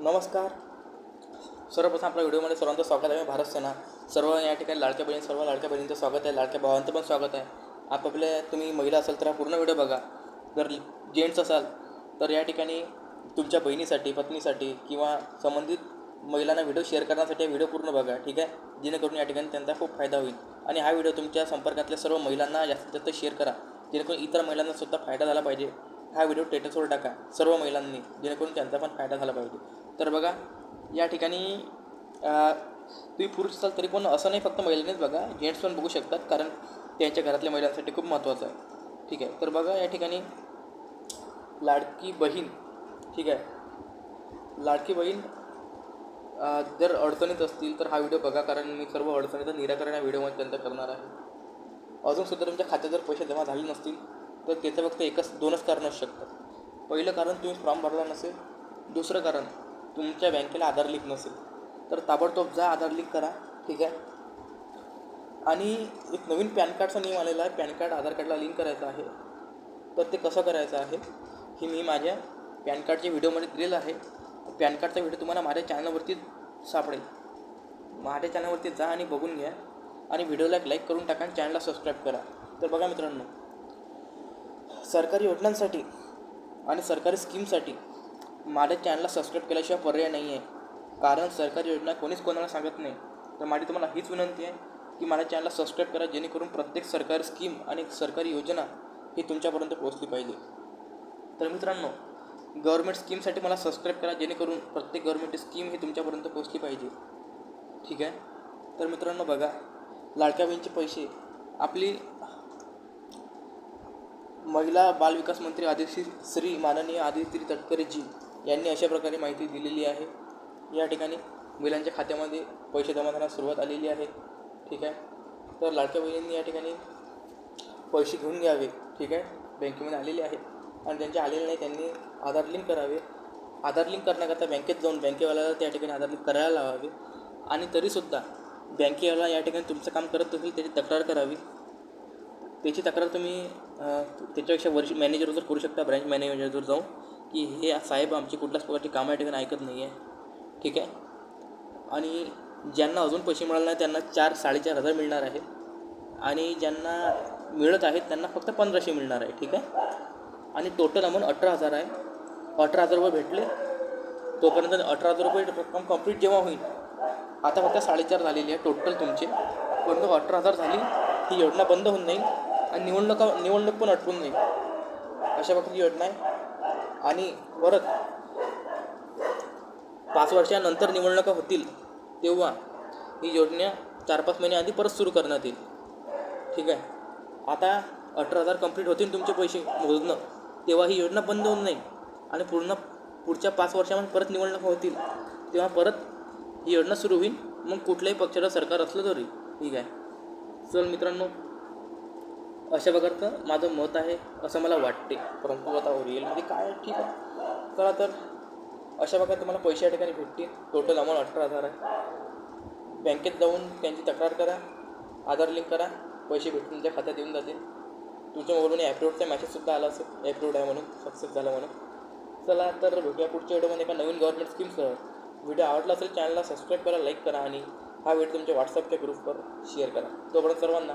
नमस्कार. सर्वप्रथम आपल्या व्हिडिओमध्ये सर्वांचं स्वागत आहे. भारत सेना. सर्व या ठिकाणी लाडक्या बहिणी सर्व लाडक्या बहिणींचं स्वागत आहे. लाडक्या भावांचं पण स्वागत आहे. आपापल्या तुम्ही महिला असाल तर हा पूर्ण व्हिडिओ बघा. जर जेंट्स असाल तर या ठिकाणी तुमच्या बहिणीसाठी पत्नीसाठी किंवा संबंधित महिलांना व्हिडिओ शेअर करण्यासाठी हा व्हिडिओ पूर्ण बघा ठीक आहे? जेणेकरून या ठिकाणी त्यांचा खूप फायदा होईल. आणि हा व्हिडिओ तुमच्या संपर्कातल्या सर्व महिलांना जास्तीत जास्त शेअर करा. जेणेकरून इतर महिलांना सुद्धा फायदा झाला पाहिजे. हा व्हिडिओ टेटसवर टाका. सर्व महिलांनी जेणेकरून त्यांचा पण फायदा झाला पाहिजे. तर बघा या ठिकाणी तुम्ही पुरुष असाल तरी पण असं नाही फक्त महिलांनीच बघा. जेंट्स पण बघू शकतात कारण त्यांच्या घरातल्या महिलांसाठी खूप महत्त्वाचं आहे. ठीक आहे तर बघा या ठिकाणी लाडकी बहीण ठीक आहे. लाडकी बहीण जर अडचणीत असतील तर हा व्हिडिओ बघा कारण मी सर्व अडचणीचं निराकरण या व्हिडिओमध्ये त्यांचं करणार आहे. अजूनसुद्धा तुमच्या खात्यात जर पैसे जमा झाले नसतील तर त्याचं फक्त एकच दोनच कारण असू शकतात. पहिलं कारण तुम्ही फॉर्म भरला नसेल. दुसरं कारण तुमच्या बँकेला आधार लिंक नसेल तर ताबडतोब जा आधार लिंक करा ठीक आहे? आणि एक नवीन पॅन कार्डचा नियम आलेला आहे पॅन कार्ड आधार कार्डला लिंक करायचं आहे. तर ते कसं करायचं आहे हे मी माझ्या पॅन कार्डच्या व्हिडिओमध्ये दिलेलं आहे. पॅन कार्डचा व्हिडिओ तुम्हाला माझ्या चॅनलवरती सापडेल. माझ्या चॅनलवरती जा आणि बघून घ्या. आणि व्हिडिओला एक लाईक करून टाका आणि चॅनलला सबस्क्राईब करा. तर बघा मित्रांनो सरकारी योजनांसाठी आणि सरकारी स्कीमसाठी माझ्या चॅनलला सबस्क्राईब केल्याशिवाय पर्याय नाही आहे कारण सरकारी योजना कोणीच कोणाला सांगत नाही. तर माझी तुम्हाला हीच विनंती आहे की माझ्या चॅनलला सबस्क्राईब करा जेणेकरून प्रत्येक सरकारी स्कीम आणि सरकारी योजना ही तुमच्यापर्यंत पोहोचली पाहिजे. तर मित्रांनो गव्हर्मेंट स्कीमसाठी मला सबस्क्राईब करा जेणेकरून प्रत्येक गव्हर्मेंट स्कीम ही तुमच्यापर्यंत पोहोचली पाहिजे. ठीक आहे? तर मित्रांनो बघा लाडक्या बहिणीचे पैसे. आपली महिला बालविकास मंत्री आदिती श्री माननीय आदिती तटकरेजी यांनी अशा प्रकारे माहिती दिलेली आहे. या ठिकाणी महिलांच्या खात्यामध्ये पैसे जमा करण्यास सुरुवात आलेली आहे. ठीक आहे? तर लाडक्या बहिणींनी या ठिकाणी पैसे घेऊन घ्यावे. ठीक आहे? बँकेमध्ये आलेले आहे आणि ज्यांचे आलेले नाही त्यांनी आधार लिंक करावे. आधार लिंक करण्याकरता बँकेत जाऊन बँकेवाल्याला त्या ठिकाणी आधार लिंक करायला लावावे. आणि तरीसुद्धा बँकेवाला या ठिकाणी तुमचं काम करत असेल त्याची तक्रार करावी. त्याची तक्रार तुम्ही त्याच्यापेक्षा वर्ष मॅनेजरवर करू शकता ब्रँच मॅनेजरवर जाऊन की हे साहेब आमची कुठल्याच प्रकारची कामं या ठिकाणी ऐकत नाही आहे ठीक आहे? आणि ज्यांना अजून पैसे मिळाले नाही त्यांना चार साडेचार हजार मिळणार आहे. आणि ज्यांना मिळत आहेत त्यांना फक्त पंधराशे मिळणार आहे. ठीक आहे? आणि टोटल अमाऊंट अठरा हजार आहे. अठरा हजार रुपये भेटले. तोपर्यंत अठरा हजार रुपये रक्कम कंप्लीट जेव्हा होईल आता फक्त साडेचार झालेली आहे टोटल तुमचे. परंतु अठरा हजार झाली ही योजना बंद होऊन जाईल आणि निवडणुका निवडणूक पण अटकून जाईल. अशा प्रकारची योजना आहे. आणि परत पाच वर्षानंतर निवडणुका होतील तेव्हा ही योजना चार पाच महिने आधी परत सुरू करण्यात येईल. ठीक आहे? आता अठरा हजार कंप्लीट होतील तुमचे पैसे मोजणं. तेव्हा ही योजना बंद होऊन नाही आणि पूर्ण पुढच्या पाच वर्षामध्ये परत निवडणुका होतील. तेव्हा परत ही योजना सुरू होईल. मग कुठल्याही पक्षाचं सरकार असलं तरी. ठीक आहे? चल मित्रांनो अशा प्रकारचं माझं मत आहे असं मला वाटते. परंतु आता रिअलमध्ये काय ठीक आहे. चला तर अशा प्रकारे तुम्हाला पैसे या ठिकाणी भेटतील. टोटल अमाऊंट अठरा हजार आहे. बँकेत जाऊन त्यांची तक्रार करा. आधार लिंक करा. पैसे भेटून तुमच्या खात्यात येऊन जातील. तुमच्या मोबाईलमध्ये ॲप्रोडचा मॅसेजसुद्धा आला असेल. ॲप्रोड आहे म्हणून सक्सेस झाला म्हणून. चला तर भेटूया पुढच्या व्हिडिओमध्ये एका नवीन गव्हर्नमेंट स्कीमसह व्हिडिओ आवडला असेल चॅनलला सबस्क्राईब करा लाईक करा आणि हा व्हिडिओ तुमच्या व्हॉट्सअपच्या ग्रुपवर शेअर करा. तोपर्यंत सर्वांना